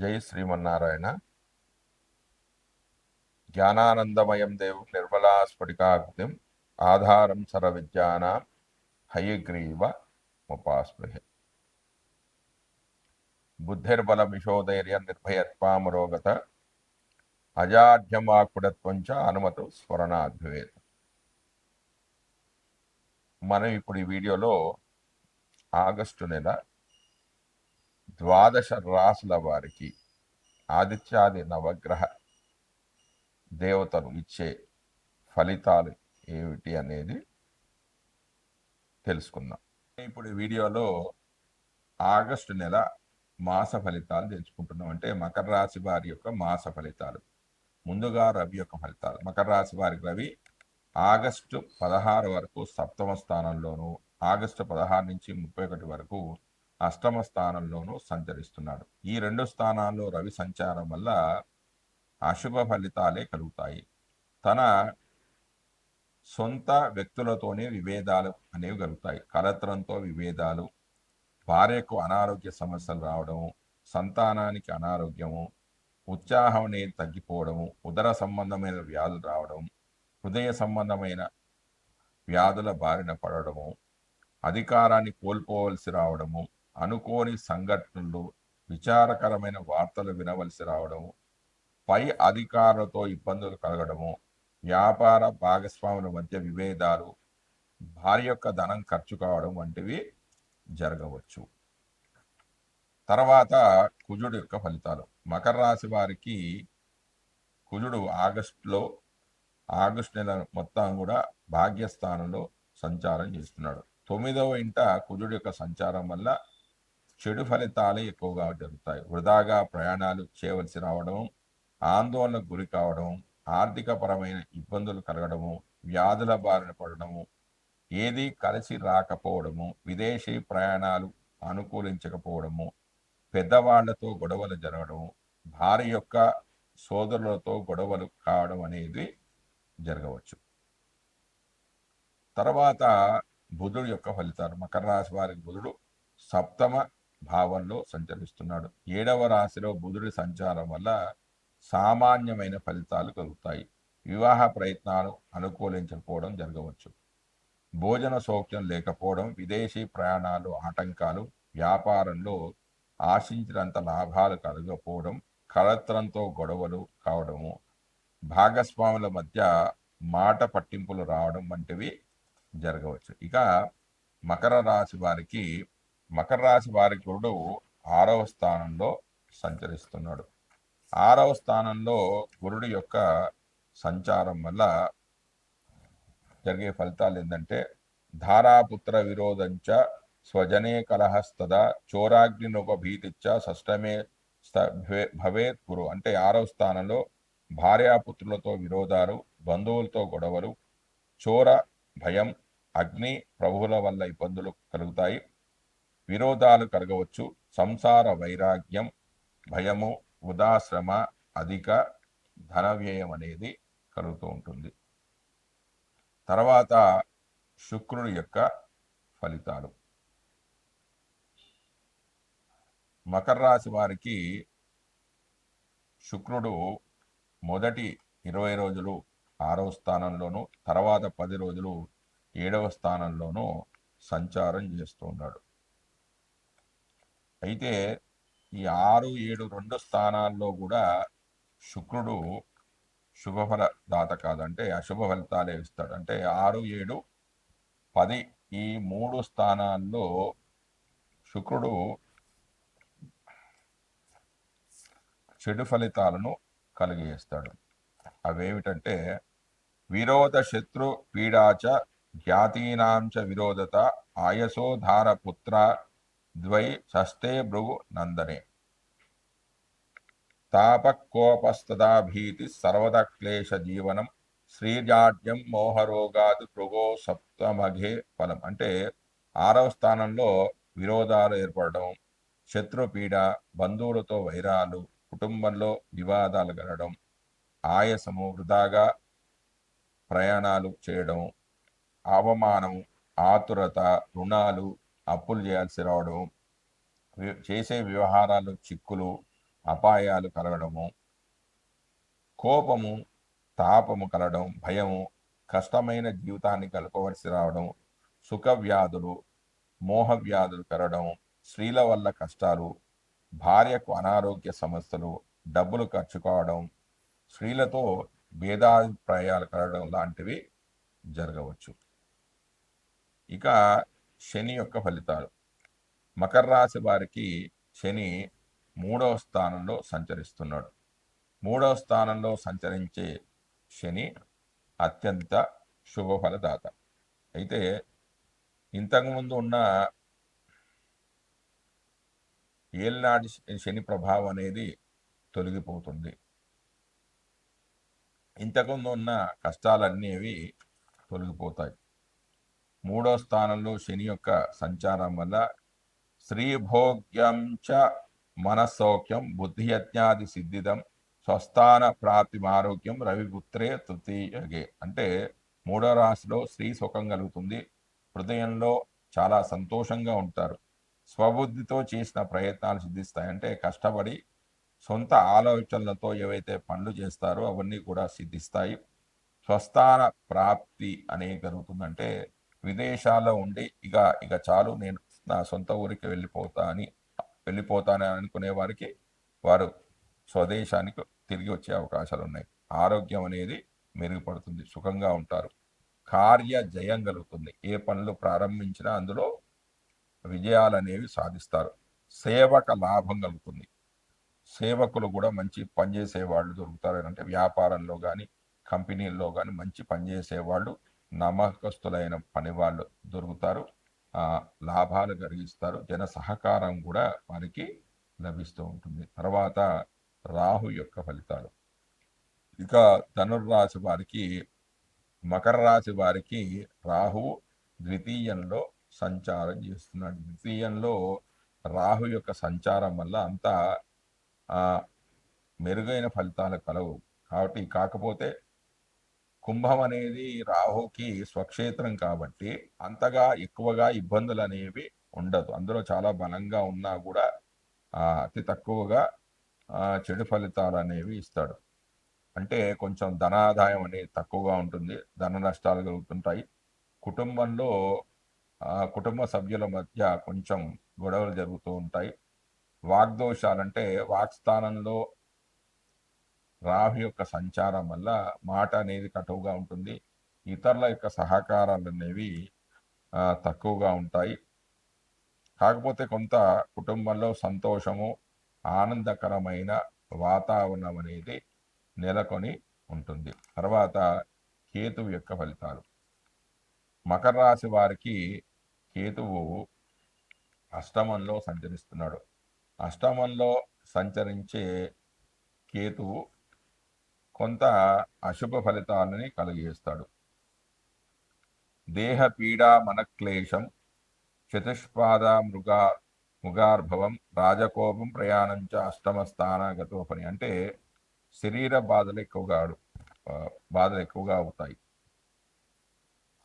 జై శ్రీమన్నారాయణ. జ్ఞానానందమయం దేవు నిర్మలా స్ఫటికాకృతిం ఆధారం సర విద్యానాం హయగ్రీవ ముపాస్పృహే. బుద్ధిర్బలమిషోధైర్య నిర్భయత్వామరోగత అజాఢ్యమాకుడత్వం చ అనుమతు స్మరణాద్భవేత్ మనం ఇప్పుడు ఈ వీడియోలో ఆగస్టు నెల ద్వాదశ రాసుల వారికి ఆదిత్యాది నవగ్రహ దేవతలు ఇచ్చే ఫలితాలు ఏమిటి అనేది తెలుసుకుందాం. ఇప్పుడు వీడియోలో ఆగస్టు నెల మాస ఫలితాలు తెలుసుకుంటున్నాం. అంటే మకర రాశి వారి యొక్క మాస ఫలితాలు. ముందుగా రవి యొక్క ఫలితాలు. మకర రాశి వారికి రవి ఆగస్టు పదహారు వరకు సప్తమ స్థానంలోను ఆగస్టు పదహారు నుంచి ముప్పై ఒకటి వరకు అష్టమ స్థానంలోనూ సంచరిస్తున్నాడు. ఈ రెండు స్థానాల్లో రవి సంచారం వల్ల అశుభ ఫలితాలే కలుగుతాయి. తన సొంత వ్యక్తులతోనే విభేదాలు అనేవి కలుగుతాయి. కలత్రంతో విభేదాలు భార్యకు అనారోగ్య సమస్యలు రావడము సంతానానికి అనారోగ్యము ఉత్సాహం అనేది తగ్గిపోవడము ఉదర సంబంధమైన వ్యాధులు రావడం హృదయ సంబంధమైన వ్యాధుల బారిన పడడము అధికారాన్ని కోల్పోవలసి రావడము అనుకోని సంఘటనలు విచారకరమైన వార్తలు వినవలసి రావడము పై అధికారులతో ఇబ్బందులు కలగడము వ్యాపార భాగస్వాముల మధ్య విభేదాలు భార్య యొక్క ధనం ఖర్చు కావడం వంటివి జరగవచ్చు. తర్వాత కుజుడు యొక్క ఫలితాలు. మకర రాశి వారికి కుజుడు ఆగస్టులో ఆగస్టు నెల మొత్తం కూడా భాగ్యస్థానంలో సంచారం చేస్తున్నాడు. తొమ్మిదవ ఇంట కుజుడు యొక్క సంచారం వల్ల చెడు ఫలితాలే ఎక్కువగా జరుగుతాయి. వృధాగా ప్రయాణాలు చేయవలసి రావడం ఆందోళనకు గురి కావడం ఆర్థిక పరమైన ఇబ్బందులు కలగడము వ్యాధుల బారిన పడడము ఏది కలిసి రాకపోవడము విదేశీ ప్రయాణాలు అనుకూలించకపోవడము పెద్దవాళ్ళతో గొడవలు జరగడము భార్య యొక్క సోదరులతో గొడవలు కావడం అనేది జరగవచ్చు. తర్వాత బుధుడు యొక్క ఫలితాలు. మకర రాశి వారికి బుధుడు సప్తమ భావంలో సంచరిస్తున్నాడు. ఏడవ రాశిలో బుధుడి సంచారం వల్ల సామాన్యమైన ఫలితాలు కలుగుతాయి. వివాహ ప్రయత్నాలు అనుకూలించకపోవడం జరగవచ్చు. భోజన సౌఖ్యం లేకపోవడం విదేశీ ప్రయాణాలు ఆటంకాలు వ్యాపారంలో ఆశించినంత లాభాలు కలగకపోవడం కలత్రంతో గొడవలు కావడము భాగస్వాముల మధ్య మాట పట్టింపులు రావడం వంటివి జరగవచ్చు. ఇక మకర రాశి వారికి మకర రాశి వారి గురుడు ఆరవ స్థానంలో సంచరిస్తున్నాడు. ఆరవ స్థానంలో గురుడి యొక్క సంచారం వల్ల జరిగే ఫలితాలు ఏంటంటే ధారాపుత్ర విరోధంచ స్వజనే కలహస్తద చోరాగ్నినోపభీతిచ్చ షష్టమే భవేత్ గురు. అంటే ఆరవ స్థానంలో భార్యాపుత్రులతో విరోధాలు బంధువులతో గొడవలు చోర భయం అగ్ని ప్రభువుల వల్ల ఇబ్బందులు కలుగుతాయి. విరోధాలు కలగవచ్చు. సంసార వైరాగ్యం భయము ఉదాశ్రమ అధిక ధన వ్యయం అనేది కలుగుతూ ఉంటుంది. తర్వాత శుక్రుడి యొక్క ఫలితాలు. మకర రాశి వారికి శుక్రుడు మొదటి ఇరవై రోజులు ఆరవ స్థానంలోను తర్వాత పది రోజులు ఏడవ స్థానంలోనూ సంచారం చేస్తూ ఉన్నాడు. అయితే ఈ ఆరు ఏడు రెండు స్థానాల్లో కూడా శుక్రుడు శుభఫల దాత కాదంటే అశుభ ఫలితాలే ఇస్తాడు. అంటే ఆరు ఏడు పది ఈ మూడు స్థానాల్లో శుక్రుడు చెడు ఫలితాలను కలిగేస్తాడు అవేమిటంటే విరోధ శత్రు పీడాచ జ్ఞాతీనాంచ విరోధత ఆయసోధార పుత్ర ద్వై షష్ఠే భృగు నందనే తాపకోపస్తదా భీతి సర్వద క్లేశ జీవనం శ్రీజాడ్యం మోహరోగాది భృగో సప్తమఘే ఫలం అంటే ఆరవ స్థానంలో విరోధాలు ఏర్పడడం శత్రుపీడ బంధువులతో వైరాలు కుటుంబంలో వివాదాలు కలగడం ఆయాసము వృధాగా ప్రయాణాలు చేయడం అవమానం ఆతురత రుణాలు అప్పులు చేయాల్సి రావడం చేసే వ్యవహారాలు చిక్కులు అపాయాలు కలగడము కోపము తాపము కలగడం భయము కష్టమైన జీవితాన్ని కలపవలసి రావడం సుఖ వ్యాధులు మోహ వ్యాధులు పెరగడం స్త్రీల వల్ల కష్టాలు భార్యకు అనారోగ్య సమస్యలు డబ్బులు ఖర్చు కావడం స్త్రీలతో భేదాభిప్రాయాలు కలగడం లాంటివి జరగవచ్చు. ఇక శని యొక్క ఫలితాలు. మకర రాశి వారికి శని మూడవ స్థానంలో సంచరిస్తున్నాడు. మూడవ స్థానంలో సంచరించే శని అత్యంత శుభఫలదాత అయితే ఇంతకుముందు ఉన్న ఏలినాటి శని ప్రభావం అనేది తొలగిపోతుంది. ఇంతకుముందు ఉన్న కష్టాలన్నీ తొలగిపోతాయి. మూడో స్థానంలో శని యొక్క సంచారం వల్ల శ్రీభోగ్యం చ మనస్సౌఖ్యం బుద్ధియజ్ఞాది సిద్ధిదం స్వస్థాన ప్రాప్తి ఆరోగ్యం రవిపుత్రే తృతీయగే. అంటే మూడో రాశిలో స్త్రీ సుఖం కలుగుతుంది హృదయంలో చాలా సంతోషంగా ఉంటారు. స్వబుద్ధితో చేసిన ప్రయత్నాలు సిద్ధిస్తాయి. అంటే కష్టపడి సొంత ఆలోచనలతో ఏవైతే పనులు చేస్తారో అవన్నీ కూడా సిద్ధిస్తాయి. స్వస్థాన ప్రాప్తి అనేది జరుగుతుందంటే విదేశాల్లో ఉండి ఇక ఇక చాలు నేను నా సొంత ఊరికి వెళ్ళిపోతా అని వెళ్ళిపోతానని అనుకునే వారికి వారు స్వదేశానికి తిరిగి వచ్చే అవకాశాలు ఉన్నాయి. ఆరోగ్యం అనేది మెరుగుపడుతుంది సుఖంగా ఉంటారు. కార్య జయం కలుగుతుంది. ఏ పనులు ప్రారంభించినా అందులో విజయాలు అనేవి సాధిస్తారు. సేవక లాభం కలుగుతుంది. సేవకులు కూడా మంచి పనిచేసే వాళ్ళు దొరుకుతారు. అంటే వ్యాపారంలో కానీ కంపెనీల్లో కానీ మంచి పనిచేసే వాళ్ళు నమ్మకస్తులైన పని వాళ్ళు దొరుకుతారు లాభాలు కలిగిస్తారు. జన సహకారం కూడా వారికి లభిస్తూ ఉంటుంది. తర్వాత రాహు యొక్క ఫలితాలు. ఇక ధనుర్రాశి వారికి మకర రాశి వారికి రాహు ద్వితీయంలో సంచారం చేస్తున్నాడు. ద్వితీయంలో రాహు యొక్క సంచారం వల్ల అంతా మెరుగైన ఫలితాలు కలవు. కాబట్టి కాకపోతే కుంభం అనేది రాహుకి స్వక్షేత్రం కాబట్టి అంతగా ఎక్కువగా ఇబ్బందులు అనేవి ఉండదు. అందులో చాలా బలంగా ఉన్నా కూడా అతి తక్కువగా చెడు ఫలితాలు అనేవి ఇస్తాడు. అంటే కొంచెం ధనాదాయం అనేది తక్కువగా ఉంటుంది ధన నష్టాలు కలుగుతుంటాయి. కుటుంబంలో కుటుంబ సభ్యుల మధ్య కొంచెం గొడవలు జరుగుతూ ఉంటాయి. వాగ్దోషాలంటే వాక్స్థానంలో రాహు యొక్క సంచారం వల్ల మాట అనేది కటువుగా ఉంటుంది. ఇతరుల యొక్క సహకారాలు అనేవి తక్కువగా ఉంటాయి. కాకపోతే కొంత కుటుంబంలో సంతోషము ఆనందకరమైన వాతావరణం అనేది నెలకొని ఉంటుంది. తర్వాత కేతువు యొక్క ఫలితాలు. మకర రాశి వారికి కేతువు అష్టమంలో సంచరిస్తున్నాడు. అష్టమంలో సంచరించే కేతువు కొంత అశుభ ఫలితాలని కలిగిస్తాడు. దేహ పీడా మనక్లేశం చతుష్పాద మృగా ముగార్భవం రాజకోపం ప్రయాణంచ అష్టమ స్థానగతోపని అంటే శరీర బాధలు ఎక్కువగా బాధలు ఎక్కువగా అవుతాయి.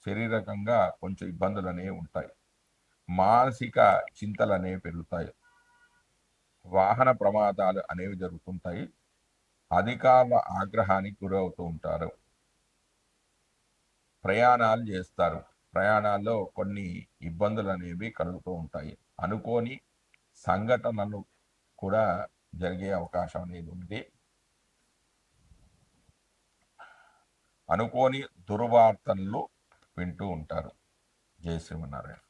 శరీరకంగా కొంచెం ఇబ్బందులు అనేవి ఉంటాయి. మానసిక చింతలు అనేవి పెరుగుతాయి. వాహన ప్రమాదాలు అనేవి జరుగుతుంటాయి. అధికారుల ఆగ్రహానికి గురవుతూ ఉంటారు. ప్రయాణాలు చేస్తారు. ప్రయాణాల్లో కొన్ని ఇబ్బందులు అనేవి కలుగుతూ ఉంటాయి. అనుకోని సంఘటనలు కూడా జరిగే అవకాశం అనేది ఉంది. అనుకోని దుర్వార్తనలు వింటూ ఉంటారు. జయ శ్రీమన్నారాయణ.